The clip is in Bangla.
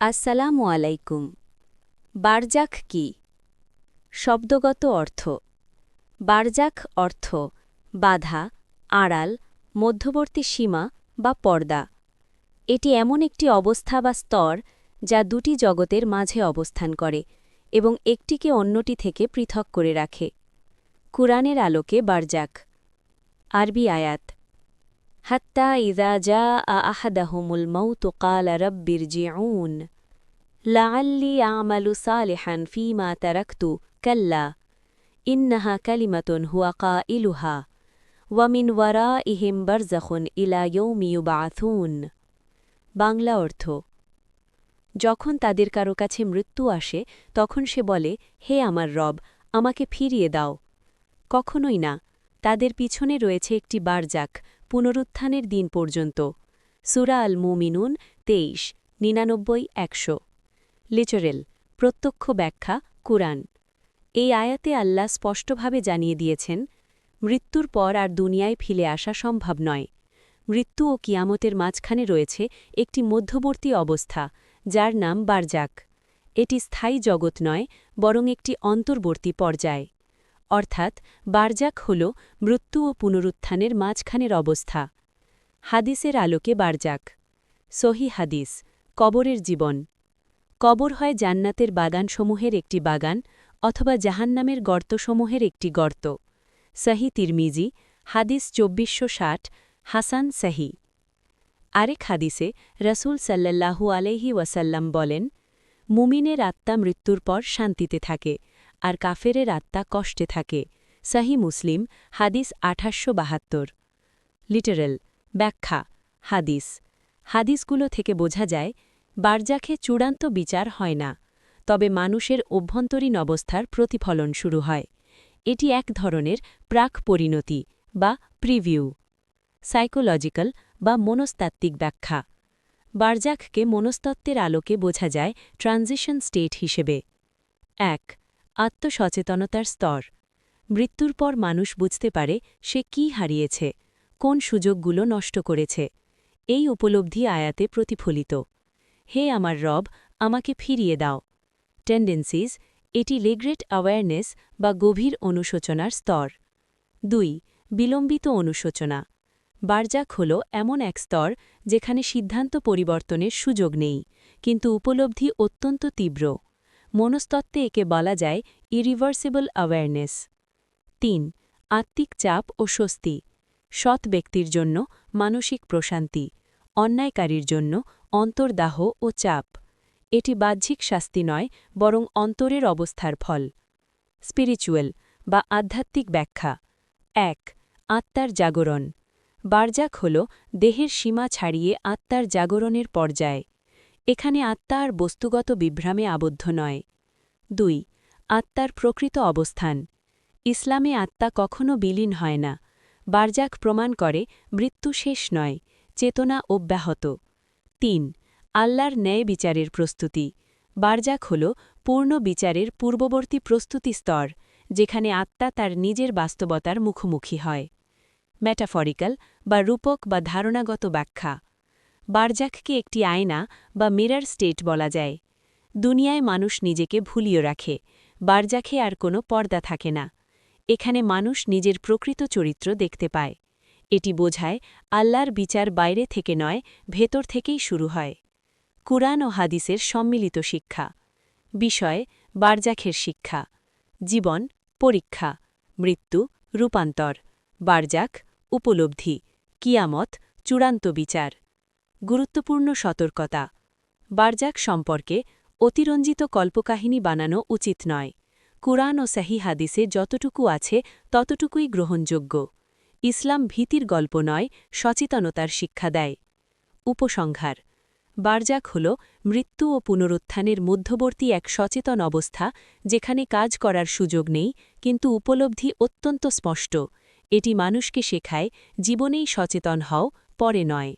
আসসালামু আলাইকুম। বারজাক কি? শব্দগত অর্থ। বারজাক অর্থ বাধা, আড়াল, মধ্যবর্তী সীমা বা পর্দা। এটি এমন একটি অবস্থা বা স্তর যা দুটি জগতের মাঝে অবস্থান করে এবং একটিকে অন্যটি থেকে পৃথক করে রাখে। কুরআনের আলোকে বারজাক। আরবি আয়াত। হাত্তা ইদা যা আহাদাহুমুল মৌত কাল রব্বির জিউন লাআল্লি আমালু সালিহান ফিমা তারাক্তু কাল্লা ইন্নাহা কালিমাতুন হুয়া কাইলুহা ওয়ামিন ওয়ারা ইহিম বারজাখুন ইলা ইয়ৌমি ইউবাথুন বাংলা অর্থ, যখন তাদের কারও কাছে মৃত্যু আসে, তখন সে বলে, হে আমার রব, আমাকে ফিরিয়ে দাও। কখনোই না। তাদের পিছনে রয়েছে একটি বারজাক, পুনরুত্থানের দিন পর্যন্ত। সুরা আল মুমিনুন তেইশ, নিরানব্বই, একশো। লিচরেল প্রত্যক্ষ ব্যাখ্যা, কুরআন। এই আয়াতে আল্লাহ স্পষ্টভাবে জানিয়ে দিয়েছেন, মৃত্যুর পর আর দুনিয়ায় ফিরে আসা সম্ভব নয়। মৃত্যু ও কিয়ামতের মাঝখানে রয়েছে একটি মধ্যবর্তী অবস্থা, যার নাম বারজাক। এটি স্থায়ী জগৎ নয়, বরং একটি অন্তর্বর্তী পর্যায়। অর্থাৎ বারজাক হল মৃত্যু ও পুনরুত্থানের মাঝখানের অবস্থা। হাদিসের আলোকে বারজাক। সহি হাদিস, কবরের জীবন। কবর হয় জান্নাতের বাগানসমূহের একটি বাগান অথবা জাহান্নামের গর্তসমূহের একটি গর্ত। সাহি তিরমিজি, হাদিস চব্বিশশো ষাট, হাসান সাহি। আরেক হাদিসে রসুল সাল্লাল্লাহু আলহি ওয়াসাল্লাম বলেন, মুমিনের আত্মা মৃত্যুর পর শান্তিতে থাকে আর কাফেরের আত্মা কষ্টে থাকে। সাহি মুসলিম, হাদিস আঠাশশো বাহাত্তর। লিটারেল ব্যাখ্যা, হাদিস। হাদিসগুলো থেকে বোঝা যায়, বারজাখে চূড়ান্ত বিচার হয় না, তবে মানুষের অভ্যন্তরীণ অবস্থার প্রতিফলন শুরু হয়। এটি এক ধরনের প্রাক পরিণতি বা প্রিভিউ। সাইকোলজিক্যাল বা মনস্তাত্ত্বিক ব্যাখ্যা। বারজাখকে মনস্তত্ত্বের আলোকে বোঝা যায় ট্রানজিশন স্টেট হিসেবে। এক আত্মসচেতনতার স্তর। মৃত্যুর পর মানুষ বুঝতে পারে সে কি হারিয়েছে, কোন সুযোগগুলো নষ্ট করেছে। এই উপলব্ধি আয়াতে প্রতিফলিত। হে আমার রব, আমাকে ফিরিয়ে দাও। টেন্ডেন্সিজ এটি লেগ্রেট অ্যাওয়ারনেস বা গভীর অনুশোচনার স্তর। দুই, বিলম্বিত অনুশোচনা। বারজাক হল এমন এক স্তর যেখানে সিদ্ধান্ত পরিবর্তনের সুযোগ নেই, কিন্তু উপলব্ধি অত্যন্ত তীব্র। মনস্তত্ত্বে একে বলা যায় ইরিভার্সিবল অ্যাওয়ারনেস তিন, আত্মিক চাপ ও স্বস্তি। সৎ ব্যক্তির জন্য মানসিক প্রশান্তি, অন্যায়কারীর জন্য অন্তর্দাহ ও চাপ। এটি বাহ্যিক শাস্তি নয়, বরং অন্তরের অবস্থার ফল। স্পিরিচুয়াল বা আধ্যাত্মিক ব্যাখ্যা। এক, আত্মার জাগরণ। বারজাক হল দেহের সীমা ছাড়িয়ে আত্মার জাগরণের পর্যায়। এখানে আত্মা আর বস্তুগত বিভ্রামে আবদ্ধ নয়। দুই, আত্মার প্রকৃত অবস্থান। ইসলামে আত্মা কখনও বিলীন হয় না। বারজাক প্রমাণ করে, মৃত্যু শেষ নয়, চেতনা অব্যাহত। তিন, আল্লাহর ন্যায় বিচারের প্রস্তুতি। বারজাক হল পূর্ণ বিচারের পূর্ববর্তী প্রস্তুতি স্তর, যেখানে আত্মা তার নিজের বাস্তবতার মুখোমুখি হয়। ম্যাটাফরিক্যাল বা রূপক বা ধারণাগত ব্যাখ্যা। বারজাককে একটি আয়না বা মিরার স্টেট বলা যায়। দুনিয়ায় মানুষ নিজেকে ভুলিয়ে রাখে বারজাখে আর কোনো পর্দা থাকে না। এখানে মানুষ নিজের প্রকৃত চরিত্র দেখতে পায়। এটি বোঝায় আল্লাহর বিচার বাইরে থেকে নয়, ভেতর থেকেই শুরু হয়। কুরআন ও হাদিসের সম্মিলিত শিক্ষা। বিষয় বারজাখের শিক্ষা। জীবন, পরীক্ষা। মৃত্যু, রূপান্তর। বারজাক, উপলব্ধি। কিয়ামত, চূড়ান্ত বিচার। গুরুত্বপূর্ণ সতর্কতা। বারজাক সম্পর্কে অতিরঞ্জিত কল্পকাহিনী বানানো উচিত নয়। কুরআন ও সাহি হাদিসে যতটুকু আছে, ততটুকুই গ্রহণযোগ্য। ইসলাম ভীতির গল্প নয়, সচেতনতার শিক্ষা দেয়। উপসংহার। বারজাক হল মৃত্যু ও পুনরুত্থানের মধ্যবর্তী এক সচেতন অবস্থা, যেখানে কাজ করার সুযোগ নেই, কিন্তু উপলব্ধি অত্যন্ত স্পষ্ট। এটি মানুষকে শেখায়, জীবনেই সচেতন হও, পরে নয়।